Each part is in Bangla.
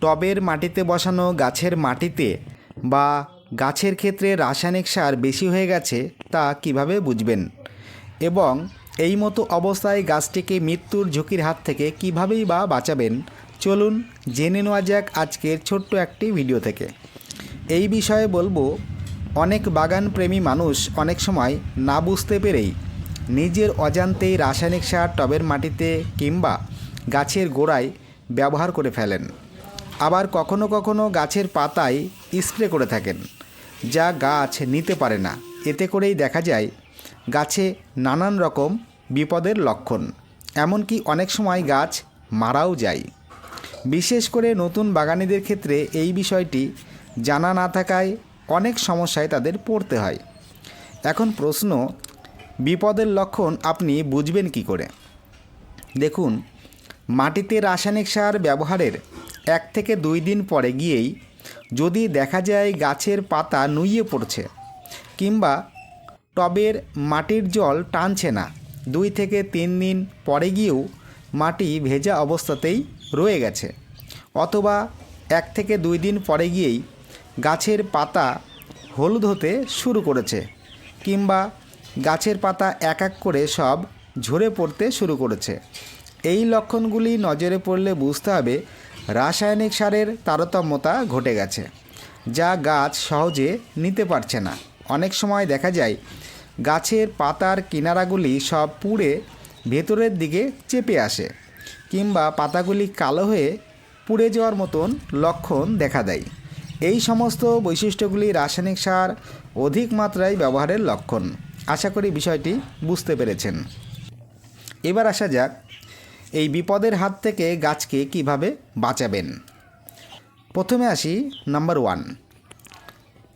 টবের মাটিতে বসানো গাছের মাটিতে বা গাছের ক্ষেত্রে রাসায়নিক সার বেশি হয়ে গেছে তা কীভাবে বুঝবেন? এবং এই মতো অবস্থায় গাছটিকে মৃত্যুর ঝুঁকির হাত থেকে কীভাবেই বা বাঁচাবেন? চলুন জেনে নেওয়া যাক আজকের ছোট্ট একটি ভিডিও থেকে। এই বিষয়ে বলব, অনেক বাগান প্রেমী মানুষ অনেক সময় না বুঝতে পেরেই নিজের অজান্তেই রাসায়নিক সার টবের মাটিতে কিংবা গাছের গোড়ায় ব্যবহার করে ফেলেন। আবার কখনো কখনো গাছের পাতায় স্প্রে করে থাকেন, যা গাছ নিতে পারে না। এতে করেই দেখা যায়, গাছে নানান রকম বিপদের লক্ষণ, এমনকি অনেক সময় গাছ মারাও যায়। বিশেষ করে নতুন বাগানীদের ক্ষেত্রে এই বিষয়টি জানা না থাকায় অনেক সমস্যায় তাদের পড়তে হয়। এখন প্রশ্ন, বিপদের লক্ষণ আপনি বুঝবেন কি করে? দেখুন, মাটিতে রাসায়নিক সার ব্যবহারের এক থেকে দুই দিন পরে গিয়েই যদি দেখা যায় গাছের পাতা নুইয়ে পড়ছে কিংবা টবের মাটির জল টানছে না, দুই থেকে তিন দিন পরে গিয়েও মাটি ভেজা অবস্থাতেই রয়ে গেছে। অথবা এক থেকে দুই দিন পরে গিয়েই গাছের পাতা হলুদ হতে শুরু করেছে কিংবা গাছের পাতা এক এক করে সব ঝরে পড়তে শুরু করেছে। এই লক্ষণগুলি নজরে পড়লে বুঝতে হবে রাসায়নিক সারের তারতম্যতা ঘটে গেছে, যা গাছ সহজে নিতে পারছে না। অনেক সময় দেখা যায়, গাছের পাতার কিনারাগুলি সব পুড়ে ভেতরের দিকে চেপে আসে, কিংবা পাতাগুলি কালো হয়ে পুড়ে যাওয়ার মতন লক্ষণ দেখা দেয়। এই সমস্ত বৈশিষ্ট্যগুলি রাসায়নিক সার অধিক মাত্রায় ব্যবহারের লক্ষণ। আশা করি বিষয়টি বুঝতে পেরেছেন। এবার আসা যাক এই বিপদের হাত থেকে গাছকে কীভাবে বাঁচাবেন? প্রথমে আসি নাম্বার ওয়ান।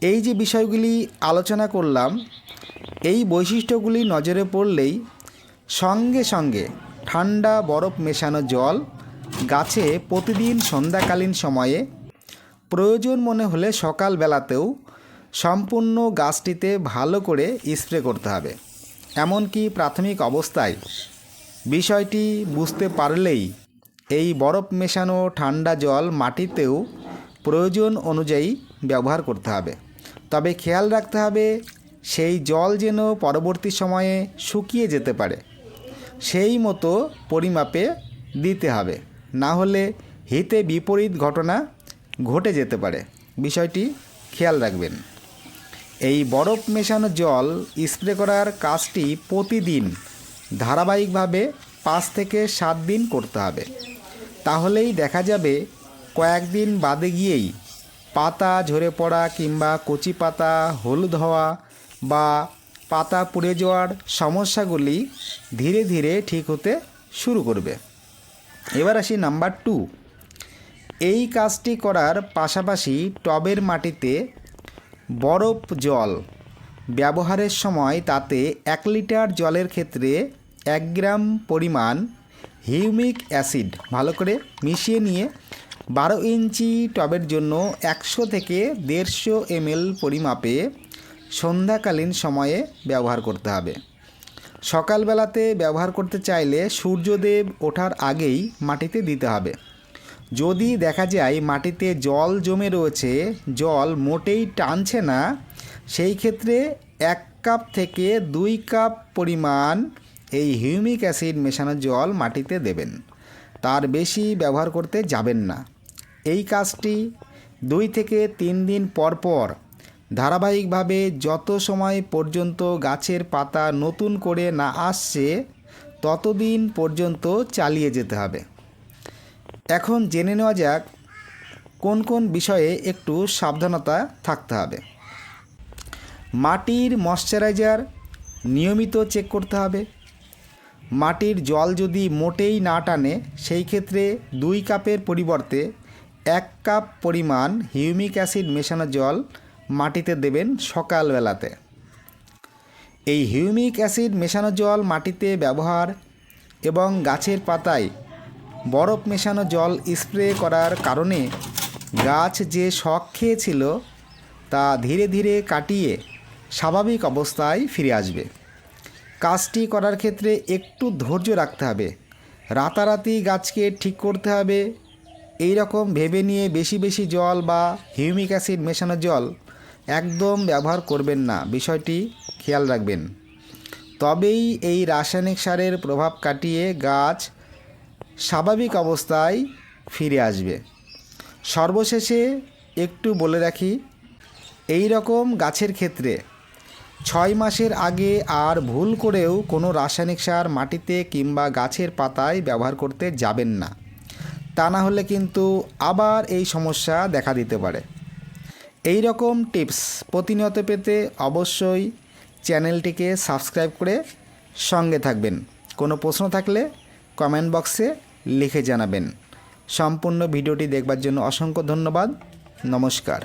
এই যে বিষয়গুলি আলোচনা করলাম, এই বৈশিষ্ট্যগুলি নজরে পড়লেই সঙ্গে সঙ্গে ঠান্ডা, বরফ মেশানো জল গাছে প্রতিদিন সন্ধ্যাকালীন সময়ে প্রয়োজন মনে হলে সকালবেলাতেও সম্পূর্ণ গাছটিতে ভালো করে স্প্রে করতে হবে। এমনকি প্রাথমিক অবস্থায় বিষয়টি বুঝতে পারলেই এই বরফ মেশানো ঠান্ডা জল মাটিতেও প্রয়োজন অনুযায়ী ব্যবহার করতে হবে। তবে খেয়াল রাখতে হবে, সেই জল যেন পরবর্তী সময়ে শুকিয়ে যেতে পারে। সেই মতো পরিমাপে দিতে হবে, না হলে হিতে বিপরীত ঘটনা ঘটে যেতে পারে। বিষয়টি খেয়াল রাখবেন। এই বরফ মেশানো জল স্প্রে করার কাজটি প্রতিদিন ধারাবাহিকভাবে পাঁচ থেকে সাত দিন করতে হবে। তাহলেই দেখা যাবে কয়েকদিন বাদে গিয়েই পাতা ঝরে পড়া কিংবা কচি পাতা, হলুদ হওয়া বা পাতা পুড়ে যাওয়ার সমস্যাগুলি ধীরে ধীরে ঠিক হতে শুরু করবে। এবার আসি নাম্বার টু। এই কাজটি করার পাশাপাশি টবের মাটিতে বরফ জল ব্যবহারের সময় তাতে এক লিটার জলের ক্ষেত্রে এক গ্রাম পরিমাণ হিউমিক অ্যাসিড ভালো করে মিশিয়ে নিয়ে বারো ইঞ্চি টবের জন্য একশো থেকে দেড়শো এমএল পরিমাপে সন্ধ্যাকালীন সময়ে ব্যবহার করতে হবে। সকালবেলাতে ব্যবহার করতে চাইলে সূর্যদেব ওঠার আগেই মাটিতে দিতে হবে। যদি দেখা যায় মাটিতে জল জমে রয়েছে, জল মোটেই টানছে না সেই ক্ষেত্রে এক কাপ থেকে দুই কাপ পরিমাণ এই হিউমিক অ্যাসিড মেশানো জল মাটিতে দেবেন। তার বেশি ব্যবহার করতে যাবেন না। এই কাজটি দুই থেকে তিন দিন পর পর ধারাবাহিকভাবে যত সময় পর্যন্ত গাছের পাতা নতুন করে না আসছে, ততদিন পর্যন্ত চালিয়ে যেতে হবে। এখন জেনে নেওয়া যাক কোন কোন বিষয়ে একটু সাবধানতা থাকতে হবে। মাটির ময়শ্চারাইজার নিয়মিত চেক করতে হবে। মাটির জল যদি মোটেই না টানে, সেই ক্ষেত্রে দুই কাপের পরিবর্তে এক কাপ পরিমাণ হিউমিক অ্যাসিড মেশানো জল মাটিতে দেবেন সকালবেলাতে। এই হিউমিক অ্যাসিড মেশানো জল মাটিতে ব্যবহার এবং গাছের পাতায় বরফ মেশানো জল স্প্রে করার কারণে গাছ যে শখ খেয়েছিল তা ধীরে ধীরে কাটিয়ে স্বাভাবিক অবস্থায় ফিরে আসবে। কাজটি করার ক্ষেত্রে একটু ধৈর্য রাখতে হবে। রাতারাতি গাছকে ঠিক করতে হবে। এই রকম ভেবে নিয়ে বেশি বেশি জল বা হিউমিক অ্যাসিড মেশানো জল একদম ব্যবহার করবেন না। বিষয়টি খেয়াল রাখবেন। তবেই এই রাসায়নিক সারের প্রভাব কাটিয়ে গাছ স্বাভাবিক অবস্থায় ফিরে আসবে। সর্বশেষে একটু বলে রাখি এই রকম গাছের ক্ষেত্রে ছয় মাসের আগে আর ভুল করেও কোনো রাসায়নিক সার মাটিতে কিংবা গাছের পাতায় ব্যবহার করতে যাবেন না। তা না হলে কিন্তু আবার এই সমস্যা দেখা দিতে পারে। এই রকম টিপস প্রতিনিয়ত পেতে অবশ্যই চ্যানেলটিকে সাবস্ক্রাইব করে সঙ্গে থাকবেন। কোনো প্রশ্ন থাকলে কমেন্ট বক্সে লিখে জানাবেন। সম্পূর্ণ ভিডিওটি দেখবার জন্য অসংখ্য ধন্যবাদ। নমস্কার।